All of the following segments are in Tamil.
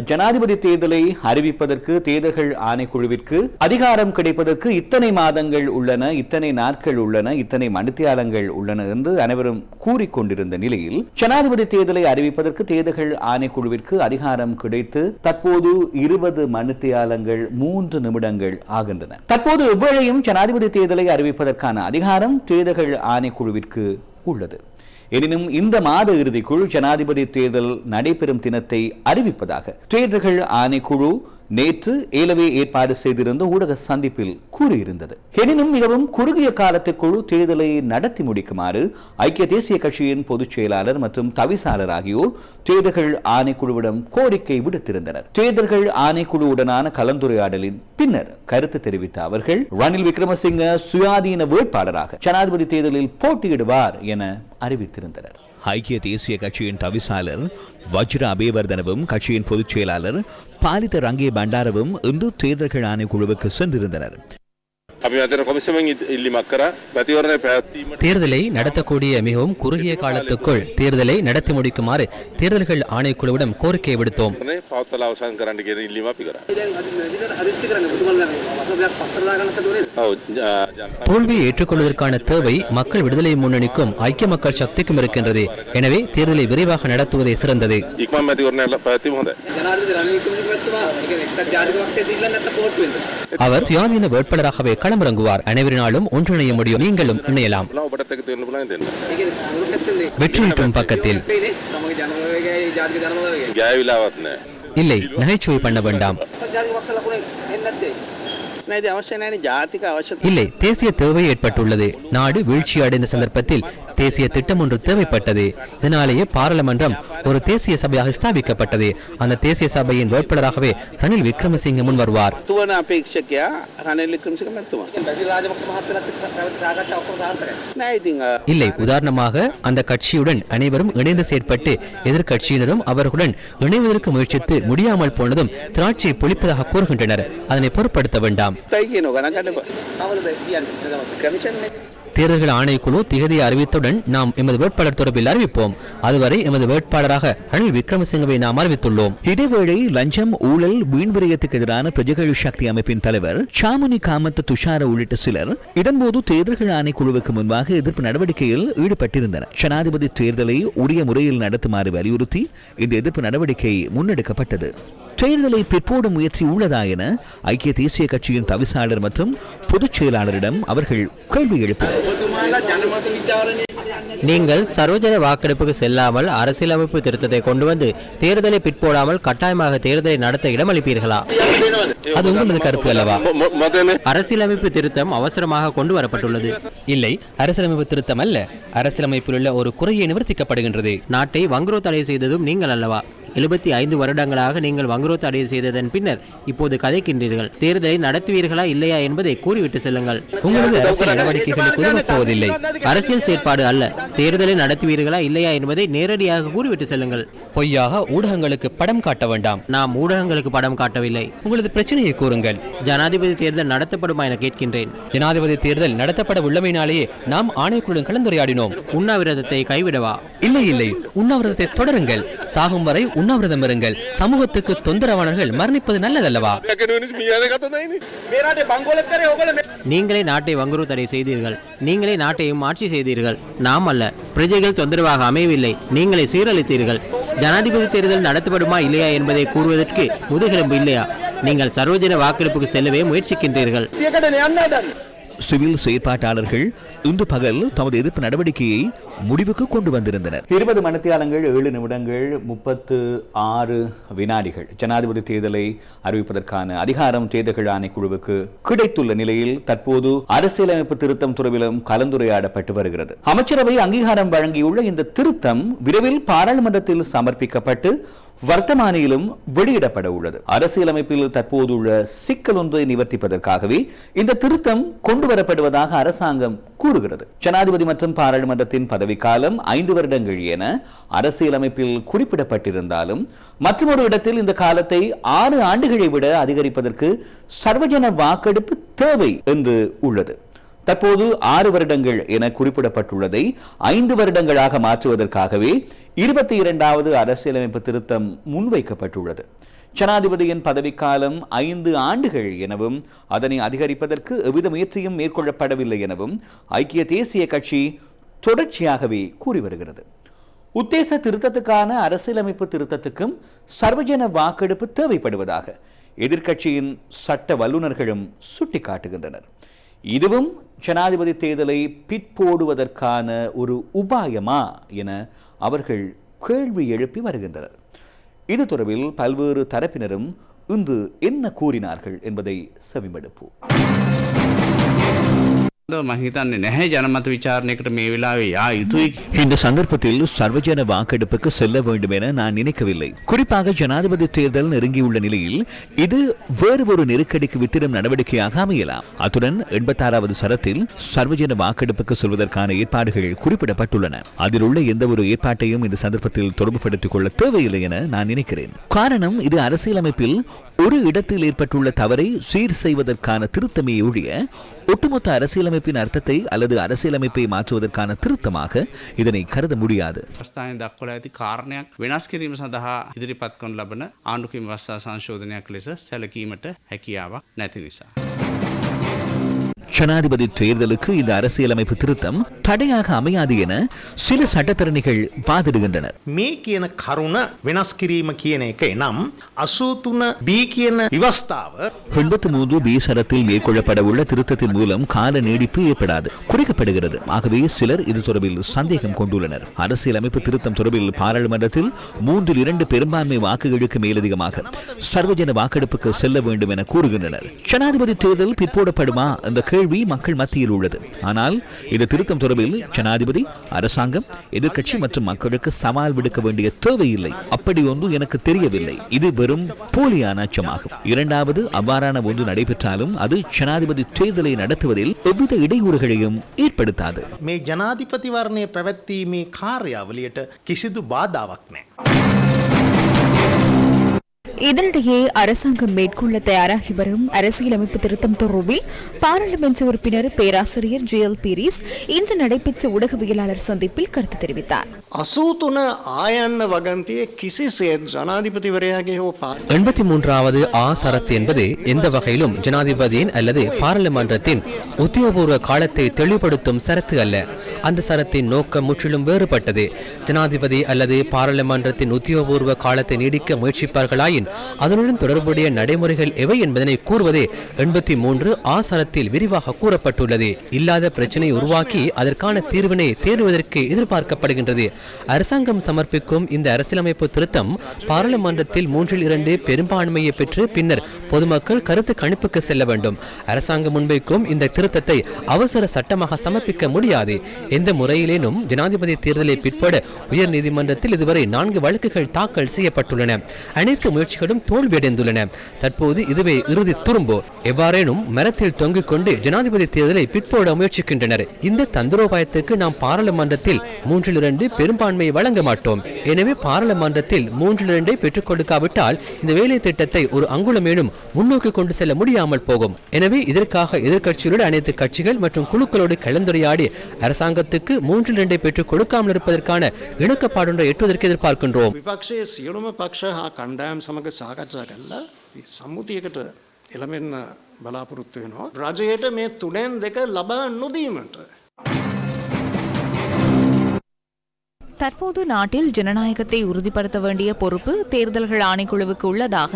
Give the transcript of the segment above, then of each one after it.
ஜனாதிபதி தேர்தலை அறிவிப்பதற்கு தேர்தல்கள் ஆணைக்குழுவிற்கு அதிகாரம் கிடைப்பதற்கு இத்தனை மாதங்கள் உள்ளன இத்தனை நாட்கள் உள்ளன இத்தனை மணித்தியாலங்கள் உள்ளன என்று அனைவரும் கூறிக்கொண்டிருந்த நிலையில் ஜனாதிபதி தேர்தலை அறிவிப்பதற்கு தேர்தல்கள் ஆணைக்குழுவிற்கு அதிகாரம் கிடைத்து தற்போது இருபது மணித்தியாலங்கள் மூன்று நிமிடங்கள் ஆகின்றன. தற்போது எவ்வளையும் ஜனாதிபதி தேர்தலை அறிவிப்பதற்கான அதிகாரம் தேர்தல்கள் ஆணைக்குழுவிற்கு உள்ளது. எனினும் இந்த மாத இறுதிக்குள் ஜனாதிபதி தேர்தல் நடைபெறும் தினத்தை அறிவிப்பதாக தேர்தல்கள் ஆணைக்குழு நேற்று ஏலவே ஏற்பாடு செய்திருந்த ஊடக சந்திப்பில் கூறியிருந்தது. எனினும் மிகவும் குறுகிய காலத்திற்குள் தேர்தலை நடத்தி முடிக்குமாறு ஐக்கிய தேசிய கட்சியின் பொதுச் செயலாளர் மற்றும் தவிசாளர் ஆகியோர் தேர்தல்கள் ஆணைக்குழுவிடம் கோரிக்கை விடுத்திருந்தனர். தேர்தல்கள் ஆணைக்குழுவுடனான கலந்துரையாடலின் பின்னர் கருத்து தெரிவித்த அவர்கள் ரணில் விக்ரமசிங்க சுயாதீன வேட்பாளராக ஜனாதிபதி தேர்தலில் போட்டியிடுவார் என அறிவித்திருந்தனர். ஐக்கிய தேசிய கட்சியின் தவிசாளர் வஜ்ர அபேவர்தனவும் கட்சியின் பொதுச் செயலாளர் பாலித ரங்கே பண்டாரவும் இந்து தேர்தல்கள் ஆணைக்குழுவுக்கு சென்றிருந்தனர். தேர்தலை நடத்தக்கூடிய மிகவும் குறுகிய காலத்துக்குள் தேர்தலை நடத்தி முடிக்குமாறு தேர்தல்கள் ஆணைக்குழுவிடம் கோரிக்கை விடுத்தோம். தோல்வியை ஏற்றுக்கொள்வதற்கான தேவை மக்கள் விடுதலை முன்னணிக்கும் ஐக்கிய மக்கள் சக்திக்கும் இருக்கின்றது. எனவே தேர்தலை விரைவாக நடத்துவதே சிறந்தது. அவர் சுயாதீன வேட்பாளராகவே கள களமிறங்குவார். அனைவரினாலும் ஒன்றிணைய முடியும். நீங்களும் இணையலாம். வெற்றியின் பக்கத்தில். இல்லை நகைச்சுவை பண்ண வேண்டாம். இல்லை தேசிய தேவை ஏற்பட்டுள்ளது. நாடு வீழ்ச்சி அடைந்த சந்தர்ப்பத்தில் தேசிய திட்டம் ஒன்று தேவைப்பட்டது. இதனாலேயே பாராளுமன்றம் ஒரு தேசிய சபையாக ஸ்தாபிக்கப்பட்டது. அந்த தேசிய சபையின் வேட்பாளராகவே ரணில் விக்ரமசிங்க முன் வருவார் இல்லை உதாரணமாக அந்த கட்சியுடன் அனைவரும் இணைந்து செயற்பட்டு எதிர்கட்சியினரும் அவர்களுடன் இணைவதற்கு முயற்சித்து முடியாமல் போனதும் திராட்சை பொழிப்பதாக கூறுகின்றனர். அதனை பொருட்படுத்த வேண்டாம். தேர்தல்கள் ஆணைக்குழு திகதியை அறிவித்தவுடன் நாம் எமது வேட்பாளர் தொடர்பில் அறிவிப்போம். அதுவரை எமது வேட்பாளராக ரணில் விக்ரமசிங்கவை நாம் அறிவித்துள்ளோம். இதேவேளை லஞ்சம் ஊழல் வீண்விரயத்துக்கு எதிரான பிரஜகள் சக்தி அமைப்பின் தலைவர் சாமுனி காமத் துஷார உள்ளிட்ட சிலர் இதன்போது தேர்தல்கள் ஆணைக்குழுவுக்கு முன்பாக எதிர்ப்பு நடவடிக்கையில் ஈடுபட்டிருந்தனர். ஜனாதிபதி தேர்தலை உரிய முறையில் நடத்துமாறு வலியுறுத்தி இந்த எதிர்ப்பு நடவடிக்கை முன்னெடுக்கப்பட்டது. தேர்தலை பிற்போடும் முயற்சி உள்ளதா என ஐக்கிய தேசிய கட்சியின் தவிசாளர் மற்றும் பொதுச் செயலாளரிடம் அவர்கள் கேள்வி எழுப்பினர். நீங்கள் சரோஜன வாக்கெடுப்புக்கு செல்லாமல் அரசியலமைப்பு திருத்தத்தை கொண்டு வந்து தேர்தலை பிற்போடாமல் கட்டாயமாக தேர்தலை நடத்த இடமளிப்பீர்களா அது உங்களது கருத்து அல்லவா? அரசியலமைப்பு திருத்தம் அவசரமாக கொண்டு வரப்பட்டுள்ளது. இல்லை அரசியலமைப்பு திருத்தம் அல்ல. அரசியலமைப்பில் உள்ள ஒரு குறையை நிவர்த்திக்கப்படுகின்றது. நாட்டை வங்குரோ தடை செய்ததும் நீங்கள் அல்லவா? எழுபத்தி ஐந்து வருடங்களாக நீங்கள் வங்குரோ தடை செய்ததன் பின்னர் இப்போது கதைக்கின்றீர்கள். தேர்தலை நடத்துவீர்களா இல்லையா என்பதை கூறிவிட்டு செல்லுங்கள். உங்களது அரசியல் நடவடிக்கைகளுக்கு அரசியல் செயற்பாடு அல்ல. தேர்தலை நடத்துவீர்களா இல்லையா என்பதை நேரடியாக கூறிவிட்டு செல்லுங்கள். பொய்யாக ஊடகங்களுக்கு படம் காட்ட வேண்டாம். நாம் ஊடகங்களுக்கு படம் காட்டவில்லை. உங்களது பிரச்சனையை கூறுங்கள். ஜனாதிபதி தேர்தல் நடத்தப்படுமா என கேட்கின்றேன். ஜனாதிபதி தேர்தல் நடத்தப்பட உள்ளமையினாலேயே நாம் ஆணைக்குழுடன் கலந்துரையாடினோம். உண்ணாவிரதத்தை கைவிடவா? இல்லை இல்லை. உண்ணாவிரதத்தை தொடருங்கள். சாகும் வரை உண்ணாவிரதம் இருங்கள் சமூகத்துக்கு தொந்தரவாளர்கள் மரணிப்பது நல்லதல்லவா? நீங்களே நாட்டை வங்குரு தடை செய்தீர்கள். நீங்களே நாட்டையும் ஆட்சி செய்தீர்கள். நாம் அல்ல. பிரஜைகள் தொந்தரவாக அமையவில்லை. நீங்களே சீரழித்தீர்கள். ஜனாதிபதி தேர்தல் நடத்தப்படுமா இல்லையா என்பதை கூறுவதற்கு முதுகெலும்பு இல்லையா? நீங்கள் சர்வஜன வாக்கெடுப்புக்கு செல்லவே முயற்சிக்கின்றீர்கள். சிவில் செயற்பாட்டாளர்கள் இன்று பகல் தமது எதிர்ப்பு நடவடிக்கையை முடிவுக்கு கொண்டு வந்திருந்தனர். இருபது மணித்தியாலங்கள் ஏழு நிமிடங்கள் முப்பத்து ஆறு வினாடிகள். ஜனாதிபதி தேர்தலை அறிவிப்பதற்கான அதிகாரம் தேர்தல்கள் ஆணைக்குழுவுக்கு கிடைத்துள்ள நிலையில் தற்போது அரசியலமைப்பு திருத்தம் துறவிலும் கலந்துரையாடப்பட்டு வருகிறது. அமைச்சரவை அங்கீகாரம் வழங்கியுள்ள இந்த திருத்தம் விரைவில் பாராளுமன்றத்தில் சமர்ப்பிக்கப்பட்டு வர்த்தமானியிலும் வெளியிடப்பட உள்ளது. அரசியலமைப்பில் தற்போதுள்ள சிக்கல் ஒன்றை நிவர்த்திப்பதற்காகவே இந்த திருத்தம் கொண்டு கொண்டுவரப்படுவதாக அரசாங்கம் கூறுகிறது. ஜனாதிபதி மற்றும் பாராளுமன்றத்தின் பதவிக்காலம் ஐந்து வருடங்கள் என அரசியலமைப்பில் குறிப்பிடப்பட்டிருந்தாலும் மற்றொரு இடத்தில் இந்த காலத்தை ஆறு ஆண்டுகளை விட அதிகரிப்பதற்கு சர்வஜன வாக்கெடுப்பு தேவை என்று உள்ளது. தற்போது ஆறு வருடங்கள் என குறிப்பிடப்பட்டுள்ளதை ஐந்து வருடங்களாக மாற்றுவதற்காகவே இருபத்தி இரண்டாவது அரசியலமைப்பு திருத்தம் முன்வைக்கப்பட்டுள்ளது. ஜனாதிபதியின் பதவிக்காலம் ஐந்து ஆண்டுகள் எனவும் அதனை அதிகரிப்பதற்கு எவ்வித முயற்சியும் மேற்கொள்ளப்படவில்லை எனவும் ஐக்கிய தேசிய கட்சி தொடர்ச்சியாகவே கூறி வருகிறது. உத்தேச திருத்தத்துக்கான அரசியலமைப்பு திருத்தத்துக்கும் சர்வஜன வாக்கெடுப்பு தேவைப்படுவதாக எதிர்க்கட்சியின் சட்ட வல்லுநர்களும் சுட்டிக்காட்டுகின்றனர். இதுவும் ஜனாதிபதி தேர்தலை பிற்போடுவதற்கான ஒரு உபாயமா என அவர்கள் கேள்வி எழுப்பி வருகின்றனர். இது தொடர்பில் பல்வேறு தரப்பினரும் இன்று என்ன கூறினார்கள் என்பதை செவிமடுப்போம். මම හිතන්නේ නැහැ ජනමත විචාරණයකට මේ වෙලාවේ යා යුතුයි இந்த சந்தர்ப்பத்தில் சர்வஜன வாக்கெடுப்புக்கு செல்ல வேண்டும் என நான் நினைக்கவில்லை குறிப்பாக ஜனாதிபதி தேர்தல் நெருங்கியுள்ள நிலையில் இது வேறு ஒரு நெருக்கடிக்கு வித்திடும் நடவடிக்கையாக அமையலாம் அத்துடன் எண்பத்தாறாவது சரத்தில் சர்வஜன வாக்கெடுப்புக்கு செல்வதற்கான ஏற்பாடுகள் குறிப்பிடப்பட்டுள்ளன அதில் உள்ள எந்த ஒரு ஏற்பாட்டையும் இந்த சந்தர்ப்பத்தில் தொடர்புபடுத்திக் கொள்ள தேவையில்லை என நான் நினைக்கிறேன் காரணம் இது அரசியலமைப்பில் ஒரு இடத்தில் ஏற்பட்டுள்ள தவறை சீர் செய்வதற்கான திருத்தமே ஒழிய ஒட்டுமொத்த அரசியலமைப்பின் அர்த்தத்தை அல்லது அரசியலமைப்பை மாற்றுவதற்கான திருத்தமாக இதனை கருத முடியாது ප්‍රස්ථානය දක්වල ඇති කාරණයක් වෙනස් කිරීම සඳහා ඉදිරිපත් කොන් ලබන ආණ්ඩුකින් වස්සා සංශෝධනයක් ලෙස සැලකීමට හැකියාවක් නැති නිසා. ஜனாதிபதி தேர்தலுக்கு இந்த அரசியலமைப்பு திருத்தம் தடையாக அமையாது என சில சட்டத்தரணிகள் வாதிடுகின்றனர் මේ කියන කරුණ වෙනස් කිරීම කියන එක එනම් අසූතුන බී කියන විවස්ථාව எண்பத்தி மூன்று பி சரத்தில் மேற்கொள்ளப்பட உள்ள திருத்தத்தின் மூலம் கால நீடிப்பு ஏற்படாது குறைக்கப்படுகிறது ஆகவே சிலர் இது தொடர்பில் சந்தேகம் கொண்டுள்ளனர் அரசியலமைப்பு திருத்தம் தொடர்பில் பாராளுமன்றத்தில் மூன்றில் இரண்டு பெரும்பான்மை வாக்குகளுக்கு மேலதிகமாக சர்வஜன வாக்கெடுப்புக்கு செல்ல வேண்டும் என கூறுகின்றனர் ஜனாதிபதி தேர்தல் பிற்போடப்படுமா என்ற கேள்வி மக்கள் மத்தியில் உள்ளது ஆனால் இந்த திருத்தம் தொடர்பில் ஜனாதிபதி அரசாங்கம் எதிர்க்கட்சி மற்றும் மக்களுக்கு சவால் விடுக்க வேண்டிய தேவையில்லை அப்படி ஒன்று எனக்கு தெரியவில்லை இது வெறும் போலியான அச்சமாகும் இரண்டாவது அவ்வாறான ஒன்று நடைபெற்றாலும் அது ஜனாதிபதி தேர்தலை நடத்துவதில் எவ்வித இடையூறுகளையும் ஏற்படுத்தாது මේ ජනාධිපතිවරණය පැවැත්වීමේ කාර්යාවලියට කිසිදු බාධාවක් නෑ. இதனிடையே அரசாங்கம் மேற்கொள்ள தயாராகி வரும் அரசியலமைப்பு திருத்தம் தொடர்பில் பாராளுமன்ற உறுப்பினர் பேராசிரியர் ஜே எல் பீரிஸ் இன்று நடைபெற்ற ஊடகவியலாளர் சந்திப்பில் கருத்து தெரிவித்தார். எண்பத்தி மூன்றாவது ஆ சரத்து என்பது எந்த வகையிலும் ஜனாதிபதியின் அல்லது பாராளுமன்றத்தின் உத்தியோகபூர்வ காலத்தை தெளிவுபடுத்தும் சரத்து அல்ல. அந்த சரத்தின் நோக்கம் முற்றிலும் வேறுபட்டது. ஜனாதிபதி அல்லது பாராளுமன்றத்தின் உத்தியோகபூர்வ காலத்தை நீடிக்க முயற்சிப்பார்களாயின் அதனுடன் தொடர்புடைய நடைமுறைகள் எவை என்பதனை கூறுவதே எண்பத்தி மூன்று ஆ சரத்தில் விரிவாக கூறப்பட்டுள்ளது. இல்லாத பிரச்சனை உருவாக்கி அதற்கான தீர்வினை தேடுவதற்கு எதிர்பார்க்கப்படுகின்றது. அரசாங்கம் சமர்ப்பிக்கும் இந்த அரசியலமைப்பு திருத்தம் பாராளுமன்றத்தில் மூன்றில் இரண்டு பெரும்பான்மையை பெற்று பின்னர் பொதுமக்கள் கருத்து கணிப்புக்கு செல்ல வேண்டும். அரசாங்கம் முன்வைக்கும் இந்த திருத்தத்தை அவசர சட்டமாக சமர்ப்பிக்க முடியாது. எந்த முறையிலேனும் ஜனாதிபதி தேர்தலை பிற்பட உயர் நீதிமன்றத்தில் இதுவரை நான்கு வழக்குகள் தாக்கல் செய்யப்பட்டுள்ளன. அனைத்து முயற்சிகளும் தோல்வியடைந்துள்ளன. தற்போது இதுவே இறுதி துரும்போ. எவ்வாறேனும் மரத்தில் தொங்கிக் கொண்டு ஜனாதிபதி தேர்தலை பிற்போட முயற்சிக்கின்றனர். இந்த தந்திரோபாயத்திற்கு நாம் பாராளுமன்றத்தில் மூன்றில் இரண்டு பெரும்பான்மையை வழங்க மாட்டோம். எனவே பாராளுமன்றத்தில் மூன்றில் இரண்டை பெற்றுக் கொடுக்காவிட்டால் இந்த வேலை திட்டத்தை ஒரு அங்குலமேனும் முன்னோக்கி கொண்டு செல்ல முடியாமல் போகும். எனவே இதற்காக எதிர்க்கட்சிகளோடு அனைத்து கட்சிகள் மற்றும் குழுக்களோடு கலந்துரையாடி அரசாங்க அரசாங்கத்துக்கு மூன்றில் இரண்டை பெற்றுக் கொடுக்காமல் இருப்பதற்கான இணக்கப்பாடொன்றை எட்டுவதற்கு எதிர்பார்க்கின்றோம் විපක්ෂයේ සියලුම පක්ෂ හා කණ්ඩායම් සමඟ සාකච්ඡා කල්ලා සම්මුතියකට එළමෙන්න බලාපොරොත්තු වෙනවා. රජයට මේ තුනෙන් දෙක ලබා නොදීමට. தற்போது நாட்டில் ஜனநாயகத்தை உறுதிப்படுத்த வேண்டிய பொறுப்பு தேர்தல்கள் ஆணைக்குழுவுக்கு உள்ளதாக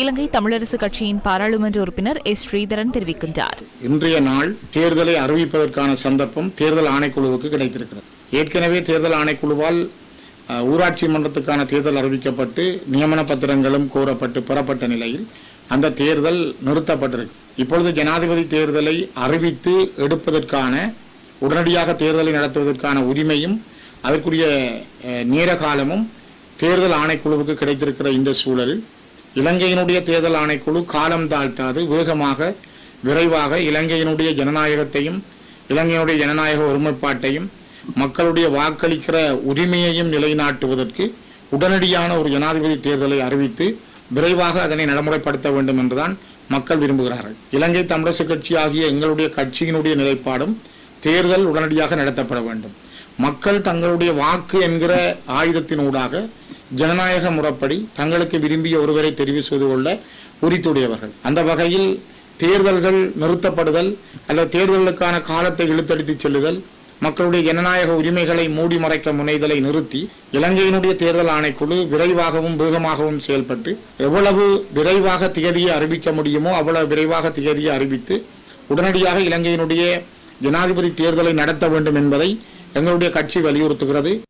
இலங்கை தமிழரசு கட்சியின் பாராளுமன்ற உறுப்பினர் எஸ் ஸ்ரீதரன் தெரிவிக்கின்றார். இன்றைய நாள் தேர்தலை அறிவிப்பதற்கான சந்தர்ப்பம் தேர்தல் ஆணைக்குழுவுக்கு கிடைத்திருக்கிறது. ஏற்கனவே தேர்தல் ஆணைக்குழுவால் ஊராட்சி மன்றத்துக்கான தேர்தல் அறிவிக்கப்பட்டு நியமன பத்திரங்களும் கோரப்பட்டு பெறப்பட்ட நிலையில் அந்த தேர்தல் நிறுத்தப்பட்டிருக்கு. இப்பொழுது ஜனாதிபதி தேர்தலை அறிவித்து எடுப்பதற்கான உடனடியாக தேர்தலை நடத்துவதற்கான உரிமையும் அதற்குரிய அஹ், நேர காலமும் தேர்தல் ஆணைக்குழுவுக்கு கிடைத்திருக்கிற இந்த சூழலில் இலங்கையினுடைய தேர்தல் ஆணைக்குழு காலம் தாழ்த்தாது வேகமாக விரைவாக இலங்கையினுடைய ஜனநாயகத்தையும் இலங்கையினுடைய ஜனநாயக ஒருமைப்பாட்டையும் மக்களுடைய வாக்களிக்கிற உரிமையையும் நிலைநாட்டுவதற்கு உடனடியான ஒரு ஜனாதிபதி தேர்தலை அறிவித்து விரைவாக அதனை நடைமுறைப்படுத்த வேண்டும் என்றுதான் மக்கள் விரும்புகிறார்கள். இலங்கை தமிழரசு கட்சி ஆகிய எங்களுடைய கட்சியினுடைய நிலைப்பாடும் தேர்தல் உடனடியாக நடத்தப்பட வேண்டும். மக்கள் தங்களுடைய வாக்கு என்கிற ஆயுதத்தினூடாக ஜனநாயக முறைப்படி தங்களுக்கு விரும்பிய ஒருவரை தெரிவு செய்து கொள்ள உரித்துடையவர்கள். அந்த வகையில் தேர்தல்கள் நிறுத்தப்படுதல் அல்லது தேர்தலுக்கான காலத்தை இழுத்தடித்துச் செல்லுதல் மக்களுடைய ஜனநாயக உரிமைகளை மூடி மறைக்க முனைதலை நிறுத்தி இலங்கையினுடைய தேர்தல் ஆணைக்குழு விரைவாகவும் வேகமாகவும் செயல்பட்டு எவ்வளவு விரைவாக திகதியை அறிவிக்க முடியுமோ அவ்வளவு விரைவாக திகதியை அறிவித்து உடனடியாக இலங்கையினுடைய ஜனாதிபதி தேர்தலை நடத்த வேண்டும் என்பதை எங்களுடைய கட்சி வலியுறுத்துகிறது.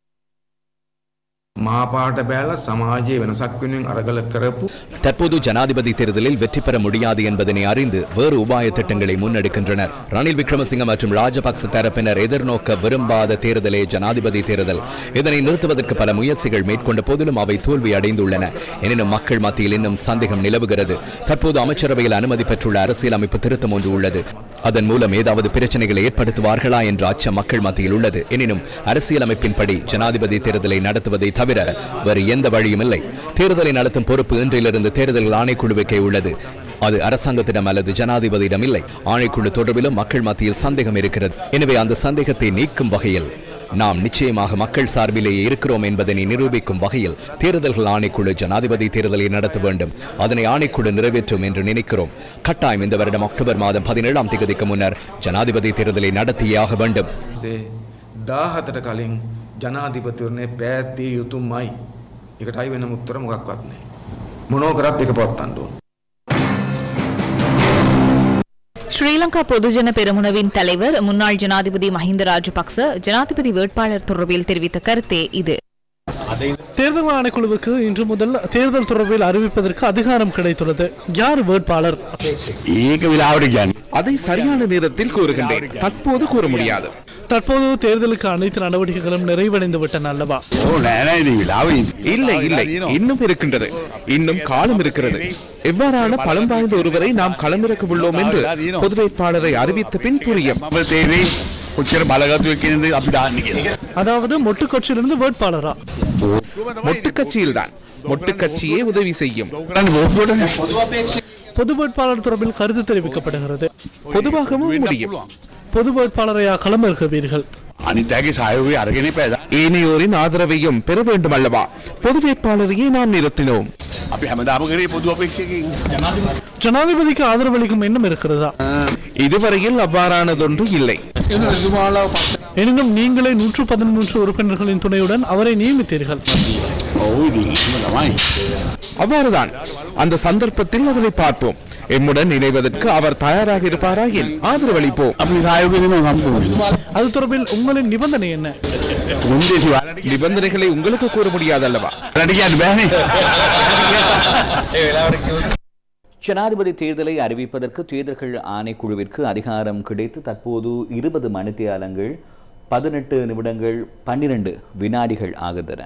மாபாட்ட வேலை சமாஜ வெனசக்குனின் அரகல கிரப்பு. தற்போது ஜனாதிபதி தேர்தலில் வெற்றி பெற முடியாது என்பதனை அறிந்து வேறு உபாய திட்டங்களை முன்னெடுக்கின்றனர். ரணில் விக்ரமசிங்க மற்றும் ராஜபக்ச தரப்பினர் எதிர்நோக்க விரும்பாத தேர்தலே ஜனாதிபதி தேர்தல். இதனை நிறுத்துவதற்கு பல முயற்சிகள் மேற்கொண்ட போதிலும் அவை தோல்வி அடைந்துள்ளன. எனினும் மக்கள் மத்தியில் இன்னும் சந்தேகம் நிலவுகிறது. தற்போது அமைச்சரவையில் அனுமதி பெற்றுள்ள அரசியல் அமைப்பு திருத்தம் ஒன்று உள்ளது. அதன் மூலம் ஏதாவது பிரச்சனைகளை ஏற்படுத்துவார்களா என்ற அச்சம் மக்கள் மத்தியில் உள்ளது. எனினும் அரசியலமைப்பின்படி ஜனாதிபதி தேர்தலை நடத்துவதை தவிர வேறு எந்த வழியும் இல்லை. தேர்தலை நடத்தும் பொறுப்பு இன்றிலிருந்து தேர்தல் ஆணைக்குழுவுக்கே உள்ளது. அது அரசாங்கத்திடம் அல்லது ஜனாதிபதியிடம் இல்லை. ஆணைக்குழு தொடர்பிலும் மக்கள் மத்தியில் சந்தேகம் இருக்கிறது. எனவே அந்த சந்தேகத்தை நீக்கும் வகையில் நாம் நிச்சயமாக மக்கள் சார்பிலேயே இருக்கிறோம் என்பதனை நிரூபிக்கும் வகையில் தேர்தல்கள் ஆணைக்குழு ஜனாதிபதி தேர்தலை நடத்த வேண்டும் அதனை ஆணைக்குழு நிறைவேற்றும் என்று நினைக்கிறோம் கட்டாயம் இந்த வருடம் அக்டோபர் மாதம் பதினேழாம் தேதிக்கு முன்னர் ஜனாதிபதி தேர்தலை நடத்தியே ஆக வேண்டும் දාහතට කලින් ජනාධිපතිවරණය පැත්තිය යුතුමයි. එකටයි වෙන මුත්තර මොකක්වත් නෑ. මොනෝ කරත් එක පවත්තන්න ඕන. ஸ்ரீலங்கா பொதுஜன பெருமுனவின் தலைவர் முன்னாள் ஜனாதிபதி மஹிந்த ராஜபக்ச ஜனாதிபதி வேட்பாளர் தொடர்பில் தெரிவித்த கருத்தே இது. தேர்தல் ஆணைக்குழுவுக்கு இன்று முதல் தேர்தல் தொடர்பில் அறிவிப்பதற்கு அதிகாரம் கிடைத்துள்ளது. யார் வேட்பாளர்? அதை சரியான நேரத்தில் கூறுகின்றேன். தற்போது கூற முடியாது. தற்போது தேர்தலுக்கு அனைத்து நடவடிக்கைகளும் நிறைவடைந்து விட்டன அல்லவா? இல்லை இல்லை. இன்னும் இருக்கின்றது. இன்னும் காலம் இருக்கிறது. எவ்வாறான பலம் வாய்ந்த ஒருவரை நாம் களமிறக்க உள்ளோம் என்று பொது வேட்பாளரை அறிவித்த பின் புரியும் அதாவது மொட்டு கட்சியிலிருந்து வேட்பாளரா? மொட்டு கட்சியில் தான் மொட்டு கட்சியே உதவி செய்யும். பொது வேட்பாளர் தொடர்பில் கருத்து தெரிவிக்கப்படுகிறது. பொதுவாகவும் முடியும். பொது வேட்பாளரையா களமிறக்குவீர்கள்? ஏனையோரின் ஆதரவையும் பெற வேண்டும் அல்லவா பொது வேட்பாளரையே நாம் நிறுத்தினோம். ஜனாதிபதிக்கு ஆதரவளிக்கும் எண்ணம் இருக்கிறதா? இதுவரையில் அவ்வாறானதொன்று இல்லை. எனினும் நீங்களே நூற்று பதிமூன்று உறுப்பினர்களின் துணையுடன் அவரை நியமித்தீர்கள். அவ்வாறுதான் அந்த சந்தர்ப்பத்தில் அதனை பார்ப்போம். எம்முடன் இணைவதற்கு அவர் தயாராக இருப்பாரா என் ஆதரவளிப்போம் அது தொடர்பில் உங்களின் நிபந்தனை என்ன? நிபந்தனைகளை உங்களுக்கு கூற முடியாது அல்லவா ஜனாதிபதி தேர்தலை அறிவிப்பதற்கு தேர்தல்கள் ஆணைக்குழுவிற்கு அதிகாரம் கிடைத்து தற்போது இருபது மணித்தியாலங்கள் பதினெட்டு நிமிடங்கள் பன்னிரண்டு வினாடிகள் ஆகுதன